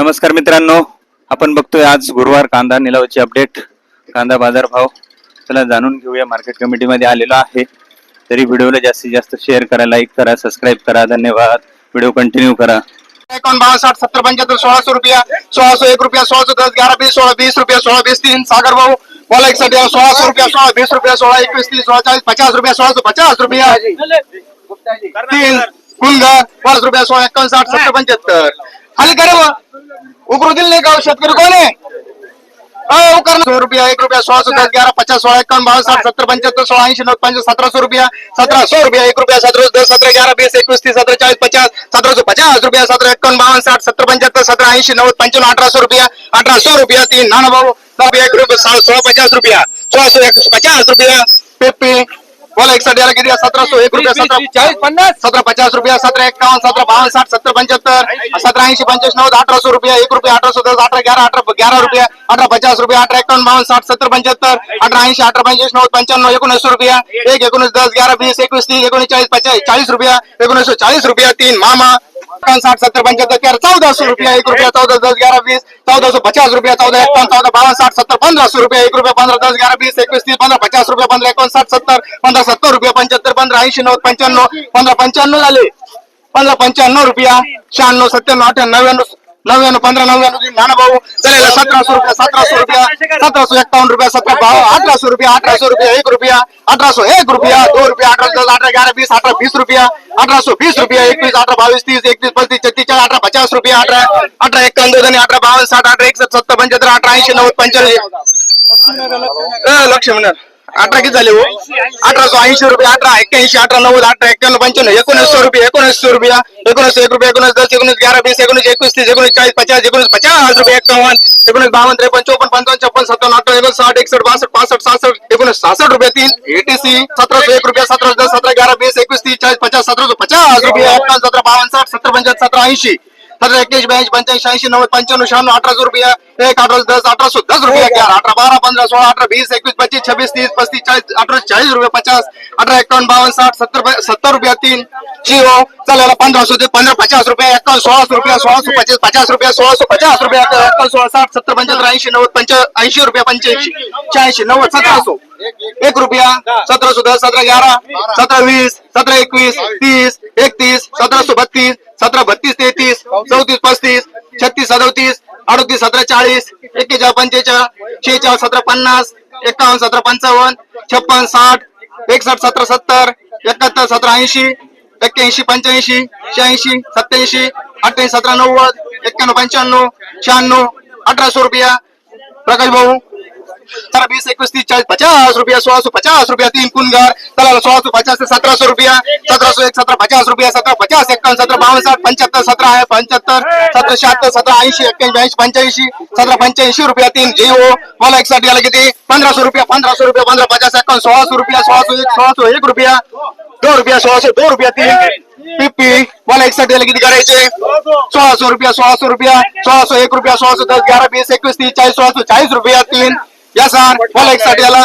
नमस्कार मित्रांनो आपण बघतोय आज गुरुवार कांदा निलावाची अपडेट कांदा बाजार भाव. चला जाणून घेऊया मार्केट कमिटीमध्ये आलेलो आहे. तरी व्हिडिओला जास्तीत जास्त शेअर करा लाईक करा सबस्क्राईब करा. धन्यवाद. व्हिडिओ कंटिन्यू करा. एकावन्न बावन्न साठ सत्तर पंच्याहत्तर सोळाशे रुपया सोळाशे एक रुपया सोळाशे दस ग्यारह बीस सोळा बीस रुपया सोळा बीस तीन सागर भाऊ बोला एक साठी सोळाशे रुपया सोळा बीस रुपया सोळा एकवीस तीस सोळा चाळीस पचास रुपया सोळाशे पचास रुपया. तीन कुंदर पाच रुपया सोळा एकोणसाठ साठ सत्तर पंच्याहत्तर. खाली करे उकरू दिल नाही का हो? शेतकरी कोण आहे सौ रुपया, एक रुपया सोळाशे दस, ग्यारह, पचास सोळा एकावन्न बावन्न साठ, सत्तर पंच्याहत्तर सोळा ऐंशी नऊ पंचाळीस सतराशे रुपया, सत्रह सौ रुपया, एक रुपया सतरा दस, सत्रह ग्यारह, बीस एकवीस तीस, सत्रह चाळीस पचास सतराशे पचास रुपया, सत्रह एकावन्न बावन्न साठ, सत्तर पंच्याहत्तर सतरा ऐंशी नव्वद पंच्याण्णव अठराशे रुपया अठराशे रुपया, तीन, नाना भाऊ एक रुपया सोळा पचास रुपया सोळाशे सौ पचास रुपया, पेपी बोला एक साठी सत्रह सौ एक रुपया सतरा चाळीस पन्नास। सतरा पचास रुपया सत्रह एकावन्न सतरा बावन्न साठ सत्तर पंच्याहत्तर सतरा ऐंशी नौ नव्वद अठराशे रुपया एक रुपया अठराशे दस अठरा ग्यारह अठरा ग्यारह रुपया अठरा पचास रुपया अठरा एकावन्न बावन्न साठ सत्तर पंच्याहत्तर अठरा ऐंशी अठरा पंचवीस नव्वद पंच्याण्णव एकोणऐंशी रुपया एक एकोणीस दस ग्यारह वीस एकवीस तीस एकोणीस चाळीस पचास चाळीस रुपया एकोणीसशे चाळीस रुपया तीन मामा साठ सत्तर पंच्याहत्तर चौदह सौ रुपया एक रुपया चौदह दस ग्यारह बीस चौदह सौ पचास रुपया चौदा एकावन्न चौदा बावन्न साठ सत्तर पंधराशे रुपया एक रुपया पंद्रह दस ग्यारह एकवीस तीस पंधरा पचास रुपया पंद्रह एकावन्न साठ सत्तर पंधरा सत्तर रुपया, पंच्याहत्तर, पंधरा, ऐंशी, नव्वद, पंच्याण्णव, पंधरा, पंच्याण्णव झाले. पंधरा, पंच्याण्णव रुपया, शहाण्णव, सत्त्याण्णव, अठ्ठ्याण्णव, नव्याण्णव नव्याण्णव, पंधरा, नव्याण्णव नाना भाऊ चालेल सतराशे रुपया सतराशे रुपया, सतराशे एक्कावन्न रुपया, सतरा भाव अठराशे रुपया अठराशे रुपया, एक रुपया, अठराशे एक रुपया, दो रुपया अठरा दस, अठरा, ग्यारह बीस अठरा बीस रुपया, अठराशे बीस रुपया, एकवीस, अठरा, बावीस, तीस, एकतीस, पस्तीस, छत्तीस, चाळीस, अठरा, पचास रुपया अठारह अठरा, एक्कावन्न, दोन अठरा बावन्न साठ, अठरा, एकसष्ट, सत्तर, पंच्याहत्तर, अठरा, ऐंशी, नव्वद पंच्याऐंशी लक्ष म्हणा अठरा किती झाले हो? अठराशे ऐंशी रुपये अठरा एक्क्याऐंशी अठरा नव्वद अठरा एक्क्याण्णव पंच्याण्णव एकोणीसशे रुपये एकोणीसशे रुपया एकोणीसशे एक रुपये एकोणीस दस एकोणीस ग्यारह वीस एकोणीस एकवीस तीस एकोणीस चाळीस पचास एकोणीस पचास रुपये एकावन्न एकोणीस बावन्न त्रेपन्न चौपन्न पंचावन्न छप्पन सत्तावन्न अठरा एकोणीस साठ एकसष्ट बासष्ट पासष्ट सहासष्ट एकोणीस सहासष्ट रुपये तीन एटीसी सतराशे एक रुपया सतरा दस सतरा ग्यारह वीस एकवीस तीस चाळीस पचास सतराशे पचास रुपये एक्कावन्न सतरा बावन्न साठ सत्तर पंचाहत्तर सतरा ऐंशी. सतरा एक्क्याऐंशी ब्याऐंशी पंच्याऐंशी ऐंशी नव्वद पंच्याण्णव शहाण्णव अठराशे रुपया, एक अठरा दस अठराशे दस रुपया ग्यारह अठरा बारा पंधरा सोळा अठरा वीस एकवीस पच्चीस, छब्बीस, तीस पस्तीस चाळीस अठराशे चाळीस रुपये, पचास अठरा एकावन्न बावन्न साठ, सत्तर सत्तर रुपया, तीन जिओ चालेल पंधराशे ते पंधरा पचास रुपये एकावन्न सोळाशे रुपया सोळाशे पचास पचास रुपया सोळाशे पचास रुपया एकावन्न सोळा साठ, सत्तर पंच्याहत्तर ऐंशी नव्वद पंचा, ऐंशी रुपया पंच्याऐंशी शहाऐंशी नव्वद सतराशे एक रुपया सतराशे दस सतरा ग्यारह सतरा वीस सतरा एकवीस तीस एकतीस सतराशे बत्तीस सतरा बत्तीस तेहतीस चौतीस पस्तीस छत्तीस सदोतीस अडतीस सतरा चाळीस एक्केचाळ पंचेचाळ शेहेचाळ सतरा पन्नास एकावन्न सतरा पंचावन्न छप्पन साठ एकसष्ट सतरा सत्तर एकाहत्तर सतरा ऐंशी एक्क्याऐंशी पंच्याऐंशी शहाऐंशी सत्याऐंशी अठ्ठ्याऐंशी सतरा नव्वद एक्क्याण्णव पंच्याण्णव शहाण्णव अठराशे रुपया. प्रकाश भाऊ सतरा बीस इक्कीस तीस चाळीस पचास रुपया सोळाशे पचास रुपया तीन कुनगर चला सोळाशे पचास से सत्रह सौ रुपया सत्रह सौ एक सत्रह पचास रुपया सत्रह पचास एकावन्न सतरा बावन्न साठ पंच्याहत्तर सत्रह आहे पंच्याहत्तर सतरा शहात्तर सत्रह ऐंशी एक्क्याऐंशी ब्याऐंशी पंच्याऐंशी सतरा पंच्याऐंशी रुपया तीन जिओ मला एक साठी आला किती पंधराशे रुपया पंधराशे रुपया पंद्रह पचास एकावन्न सोळाशे रुपया सोळाशे एक सोळाशे एक रुपया दो रुपया सोळाशे दोन रुपया तीन पिपी वाला एक आला किती करायचे सोळाशे रुपया सोळाशे रुपया सोळाशे एक रुपया सोळाशे दस ग्यारह वीस एकवीस तीस चाळीस सोळाशे चाळीस रुपया तीन या सर मला एक साठी आला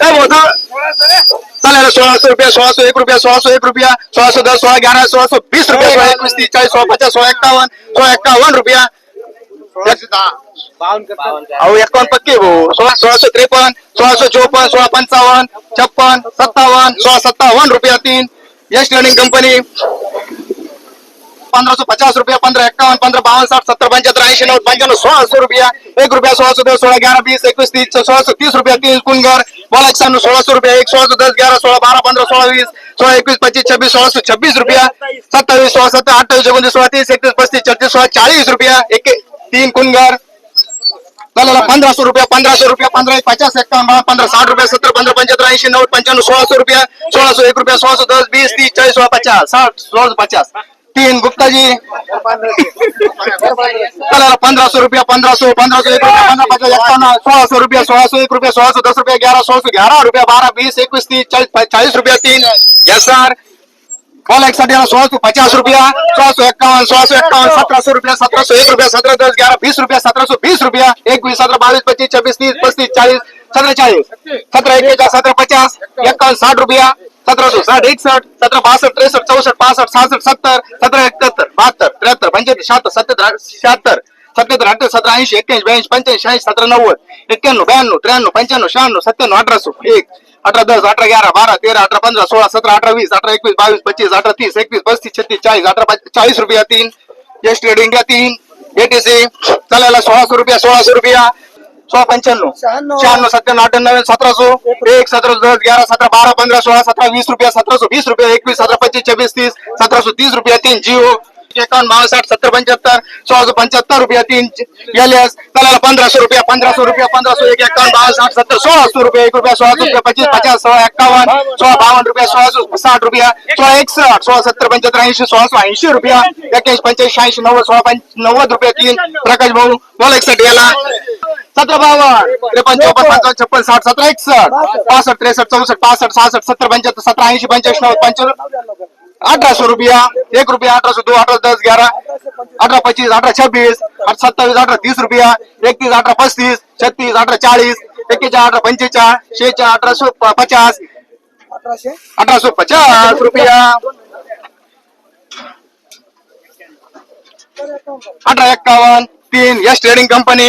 काय सोळाशे रुपया सोळाशे एक रुपया सोळाशे एक रुपया सोळाशे दस सोळा ग्यारह सोळाशे वीस रुपया सोळा एकवीस तीस चाळीस सोळा पचास सोळा एक्कावन्न सोळा एक्कावन्न रुपया। अहो एकावन्न पक्के भाऊ सोळा सोळाशे त्रेपन्न सोळाशे चोपन्न सोळा पंचावन्न छप्पन सत्तावन्न सोळा सत्तावन्न रुपया तीन। यश लर्निंग कंपनी पंधराशे पचास रुपया पंधरा एक्कावन्न पंधरा बावन्न साठ सत्तर पंच्याहत्तर ऐंशी नव्वद पंच्याण्णव सोळाशे रुपया एक रुपया सोळाशे दस सोळा ग्यारह वीस एकवीस तीस सोळाशे तीस रुपया तीन कुनगर बोला एकशे सोळाशे रुपया एक सोळाशे दस ग्यारह सोळा बारा पंधरा सोळा वीस सोळा एकवीस पच्चीस छब्बीस सोळाशे छब्बीस रुपया सत्तावीस सोळा सत्तर अठ्ठावीस एकोणतीस सोळा तीस एकतीस पस्तीस छत्तीस सोळा चाळीस रुपया एक तीन कुनगर चालेल पंधराशे रुपया पंधराशे रुपया पंधरा एक पचास बावन्न, पंधरा साठ रुपया सत्तर पंधरा पंच्याहत्तर ऐंशी नव्वद पंच्याण्णव सोळाशे रुपया सोळाशे एक रुपया सोळाशे दस वीस तीस चाळीस सोळा पचास साठ सोळाशे पचास तीन गुप्ताजी चला पंधराशे रुपया पंधराशे पंधराशे एक रुपया, पंद्रह पचास एक्कावन्न सोळाशे रुपया सोळाशे एक रुपया सोळाशे दस रुपया, ग्यारह सोळाशे ग्यारह रुपया, बारह, बीस एकवीस तीस चाळीस रुपया, तीन यस सर। कॉल एक सोलह सौ पचास रुपया सोळाशे सौ इक्यावन सत्रह सौ रुपया सतराशे एक रुपया, सत्रह दस, ग्यारह, बीस रुपया सतराशे बीस रुपया, एक बीस, सत्रह, बावीस, पच्चीस, छब्बीस, तीस पस्तीस सत्रह सतरा चाळीस सतरा हजार सतरा पचास एक्कावन्न साठ रुपया सतराशे साठ इकसठ सत्रह बासठ तिरसठ चौसठ पासष्ट सासठ सत्तर सतरा इकहत्तर बहात्तर त्र्याहत्तर पंच्याहत्तर शहात्तर सत्तर शहात्तर सत्याहत्तर अठ्ठावीस सतरा ऐंशी एक्क्याऐंशी ब्याऐंशी पंच्याऐंशी शहाऐंशी सतरा नव्वद एक्क्याण्णव ब्याण्णव त्र्याण्णव पंच्याण्णव शहाण्णव सत्त्याण्णव अठराशे एक अठरा दस अठरा ग्यारह बारा तेरा अठरा पंधरा सोळा सतरा अठरा वीस अठरा एकवीस बावीस पच्चीस अठरा तीस एकवीस पस्तीस छत्तीस चाळीस अठरा चाळीस रुपया तीन एस ट्रेडिंग तीन एटीसी चालायला सोळाशे रुपया सोळाशे रुपया सोळा पंच्याण्णव. शहाण्णव. सत्त्याण्णव अठ्ठ्याण्णव सतराशे एक सतरा दस ग्यारा सतरा बारा पंधरा सोळा सतरा वीस रुपया सतराशे वीस रुपया एकवीस सतरा पच्चीस छब्बीस तीस सतराशे तीस रुपया तीन जिओ. एकावन्न बावसाठ सत्तर पंच्याहत्तर सोळाशे पंच्याहत्तर रुपया तीन एल एस पंधराशे रुपया पंधराशे रुपया पंधराशे एक एकावन्न बावसाठ साठ सत्तर सोळाशे रुपया एक रुपया सोळाशे रुपया पंचवीस पचास सोळा एकावन्न सोळा बावन्न रुपया सोळाशे साठ रुपया सोळा एकसठ सोळा सत्तर पंच्याहत्तर ऐंशी सोळाशे ऐंशी रुपया एक्क्याऐंशी पंच्याऐंशी ऐंशी नव्वद सोळा पंच नव्वद रुपया तीन प्रकाश भाऊ बोला एकसठ याला. सतरा बावन त्रेपन्न चौपन्न पंचावन्न छप्पन साठ सतरा एकसठ पासष्ट त्रेसष्ट चौसष्ट पासष्ट सहासष्ट सत्तर पंच्याहत्तर सतरा ऐंशी पंच्याऐंशी नव्वद पंच्याण्णव अठराशे रुपया एक रुपया अठराशे दो अठरा दस ग्यारह अठरा पच्चीस अठरा छब्बीस अठरा सत्तावीस अठरा तीस रुपया एकतीस अठरा पस्तीस छत्तीस अठरा चाळीस एक्केचाळ अठरा पंचेचाळ शेहेचाळ अठराशे प- पचास अठराशे? पचास रुपया. अठरा एक्कावन्न तीन यश ट्रेडिंग कंपनी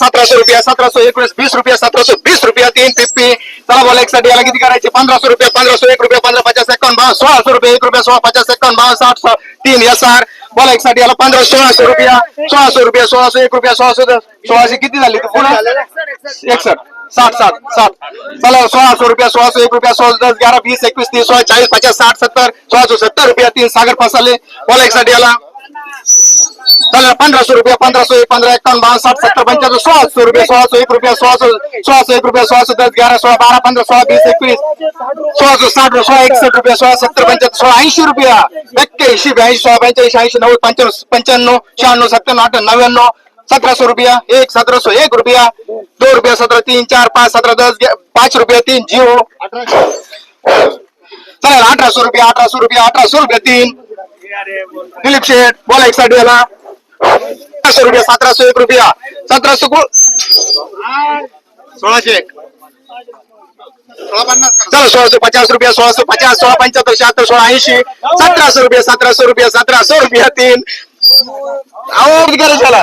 सतराशे रुपया सतराशे एकोणीस वीस रुपया सतराशे वीस रुपया तीन पिप्पी चला बोला एक याला किती करायचे पंधराशे रुपया पंधराशे एक रुपया पंधरा पचास एकावन्न बावन्न सोळाशे रुपये एक रुपया सोळा पचास एकावन्न बावन्न साठ स- तीन एस आर बोला एक याला पंधरा सोळाशे रुपया सोळाशे रुपया सोळाशे एक रुपया सोळाशे दस. सोळाशे किती झाले ते पुन्हा एकसष्ट साठ साठ साठ चला सोळाशे रुपया सोळाशे एक रुपया सोळा दस ग्यारा वीस एकवीस तीस सोळा चाळीस पचास साठ सत्तर सोळाशे सत्तर रुपया तीन सागर फसाले बोला एक याला चला सौ रुपया, पंधराशे एक, पंधरा एकावन्न बावन्न साठ सत्तर, पंच्याहत्तर, सोळाशे रुपया, सोळाशे एक रुपया, सोळाशे सोळाशे एक रुपया, सोळाशे दस, ग्यारा, सोळा बारा, पंधरा, सोळा, वीस, एकवीस, सोळाशे साठ, सोळा एकसष्ट रुपया, सोळा सत्तर, पंच्याहत्तर, सोळा ऐंशी रुपया, एक्क्याऐंशी, ब्याऐंशी, सोळा पंच्याऐंशी ऐंशी, नव्वद, पंच्याण्णव पंच्याण्णव, शहाण्णव, सत्त्याण्णव, अठ्ठ्याण्णव, नव्याण्णव, सतराशे रुपया, एक, सतराशे एक रुपया, दो रुपया सत्रह तीन, चार, पाच सत्रह दस पाच रुपया, तीन जिओ चालेल अठराशे रुपया अठराशे रुपया अठारह सौ रुपया, तीन दिलीप शेठ बोला एक साठी याला सतराशे रुपया सतराशे एक रुपया सतराशे को सोळाशे एक चला सोळाशे पचास रुपया सोळाशे पचास सोळा पंच्याहत्तर शहात्तर सोळा ऐंशी सतराशे रुपया सतराशे रुपया सतराशे रुपया तीन अहो किती करायचं याला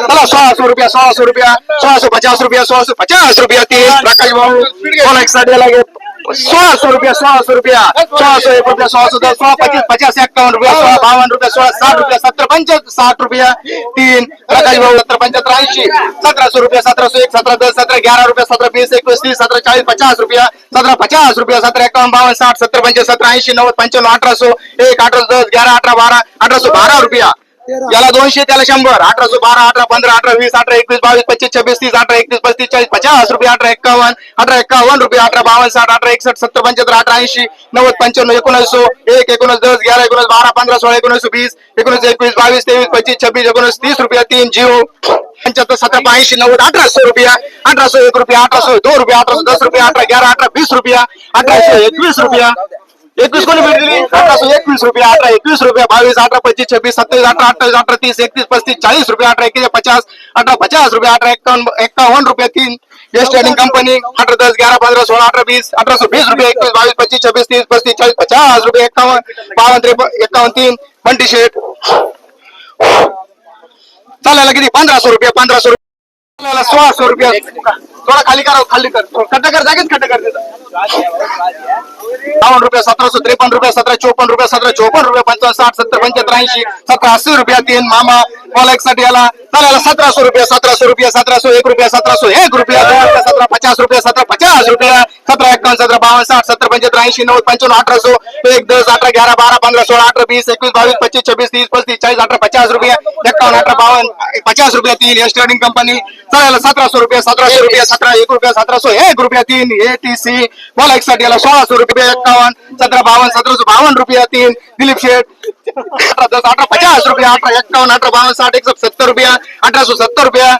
चला सोळाशे रुपया सोळाशे रुपया सोळाशे पचास रुपया सोळाशे पचास रुपया तीन प्रकाश भाऊ बोला एक सौ याला घे. सोळाशे रुपया सोळाशे सौ एक रुपया सोळाशे दस सोळा पच्चीस, पचास एक्कावन्न रुपया सोळा बावन्न रुपया सोळा साठ रुपया, सत्तर पंच्याहत्तर साठ रुपया, तीन प्रकाश भाऊ, सत्तर पंच्याहत्तर ऐंशी सतराशे रुपया सतराशे एक, सत्रह दस, सत्रह ग्यारह रुपया, सत्रह बीस एकवीस तीस सतरा चाळीस पचास रुपया, सत्रह पचास रुपया, सत्रह एकावन्न बावन, साठ, सत्तर सत्रह ऐसी ऐंशी, नव्वद अठारह सौ एक, अठारह सौ दस, ग्यारह, अठारह, बारह, अठारह सौ बारह रुपया याला दोनशे त्याला शंभर. अठरा सो बारा अठरा पंधरा अठरा वीस अठरा एकवीस बावीस पच्चीस छब्बीस तीस अठरा एकतीस पस्तीस चाळीस पचास रुपये अठरा एक्कावन्न अठरा एक्कावन्न रुपये अठरा बावन्न साठ अठरा एकसठ सत्तर पंच्याहत्तर अठरा ऐंशी नव्वद पंच्याण्णव एकोणीसशे एक एकोणीस दस ग्यारा एकोणीस बारा पंधरा सोळा एकोणीस वीस एकोणीस एकवीस बावीस तेवीस पच्चीस छब्बीस एकोणीस तीस रुपया तीन जिओ पंच्याहत्तर सतरा ऐंशी नव्वद अठराशे रुपया अठराशे एक रुपया अठराशे दोन रुपया अठराशे दस रुपया अठरा ग्यारा अठरा वीस रुपया अठराशे एकवीस रुपया एकवीस कोणी भेटली अठराशे एकवीस रुपया अठरा एकवीस रुपया बावीस अठरा पच्चीस छब्बीस सत्तावीस अठरा अठ्ठावीस अठरा तीस एकतीस पस्तीस चाळीस रुपया अठरा एकवीस पचास अठरा पचास रुपया अठरा एक्कावन्न एक्कावन्न रुपया तीन एस ट्रेडिंग कंपनी अठरा दस ग्यारा पंधरा सोळा अठरा वीस अठराशे वीस रुपये एकवीस बावीस पच्चीस छब्बीस तीस पस्तीस चाळीस पचास रुपये एक्कावन्न बावन्न त्रेपन्न एक्कावन्न तीन बंटी शेट चालायला किती पंधराशे रुपये पंधराशे रुपये चालायला सोळाशे रुपये थोडा खाली करा खाली कर खड्डा कर जागेच खड्डा कर तिथं. बावन्न रुपये सतराशे त्रेपन्न रुपये सतरा चोपन्न रुपये सतरा चोपन्न रुपये पंचावन्न साठ सत्तर पंच्याहत्तर ऐंशी सतरा अस्सी रुपया तीन मामा मला एक साठी याला चालायला सतराशे रुपये सतराशे रुपये सतराशे एक रुपया सतराशे एक रुपया दोन सतरा पचास रुपये सतरा पचास रुपया सतरा एकावन्न सतरा बावन्न साठ सत्तर पंच्याहत्तर ऐंशी नव्वद पंच्याण्णव अठराशे एक दस अठरा ग्यारा बारा पंधरा सोळा अठरा वीस एकवीस बावीस पच्चीस छब्बीस तीस पच्चीस चालीस अठारह पचास रुपया एकावन्न अठरा बावन्न पचास रुपया तीन एस ट्रेडिंग कंपनी चालायला सतराशे रुपये सतराशे रुपये सतरा एक रुपया सतराशे एक रुपया तीन एटीसी मला एक साठी याला सोळाशे रुपये एक्कावन्न सतरा बावन्न सतराशे बावन्न रुपया तीन। दिलीप शेठ अठरा दस अठरा पचास रुपया अठरा एक्कावन्न अठरा बावन्न साठ एकशे सत्तर रुपया अठराशे सत्तर रुपया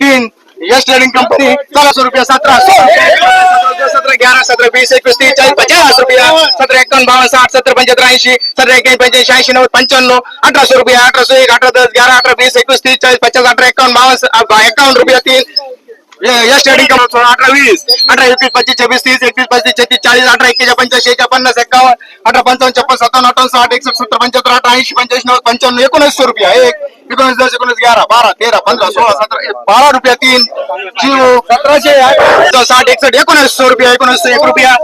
तीन यश ट्रेडिंग कंपनी सोळाशे रुपया सतरा सतरा ग्यारा सतरा वीस एकवीस तीस चाळीस पचास रुपया सतरा एकावन्न बावन्न साठ सत्तर पंच्याहत्तर ऐंशी सतरा एक्याऐंशी पंच्याऐंशी ऐंशी नव्वद पंच्याण्णव अठराशे रुपया अठराशे एक अठरा दस ग्यारा अठरा वीस एकवीस तीस चाळीस पचास अठरा एकावन्न बावन्न स- अ, एकावन्न रुपया तीन। स्टार्टिंग का सोळा अठरा वीस पच्चीस, छब्बीस, तीस छत्तीस एका छप्पन साठ सत्तर एकोणीसशे रुपया, एक, एकोणीस, दस रुपया, तीन जिओ सतराशे साठ एकोणीसशे रुपया एक रुपया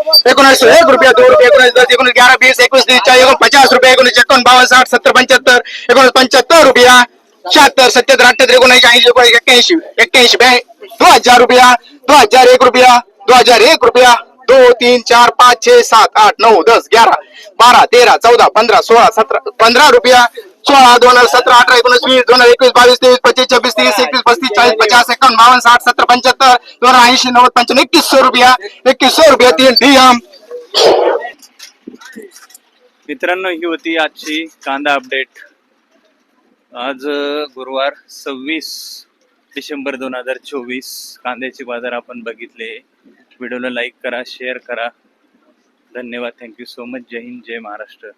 एक रुपया दोन रुपये दस, एकोणीस ग्यारा वीस एकवीस तीस चाळीस एकोण पचास एकोणीस एकोण बावन्न साठ, सत्तर रुपया दो हजार रुपया दो हजार एक रुपया दो हजार एक रुपया दो तीन चार पाच छह सात आठ नऊ दस ग्यारह बारा तेरा चौदा पंधरा सोळा सतरा पंधरा रुपया सोळा दोन हजार सतरा अठरा एकोणीस वीस दोन हजार एकवीस बावीस तेवीस पच्चीस छब्बीस तीस एकतीस पस्तीस चाळीस पचास एकावन्न बावन्न साठ सत्तर पंच्याहत्तर दोन हजार ऐंशी नव्वद पंच्याण्णव सौ रुपया सौ रुपया तीन डीएम मित्रांनो ही होती आजची कांदा अपडेट आज गुरुवार सव्वीस डिसेंबर दोन हजार चोवीस कांद्याचे बाजार आपण बघितले. व्हिडिओला लाईक करा शेअर करा. धन्यवाद. थँक्यू सो मच जय हिंद जय महाराष्ट्र.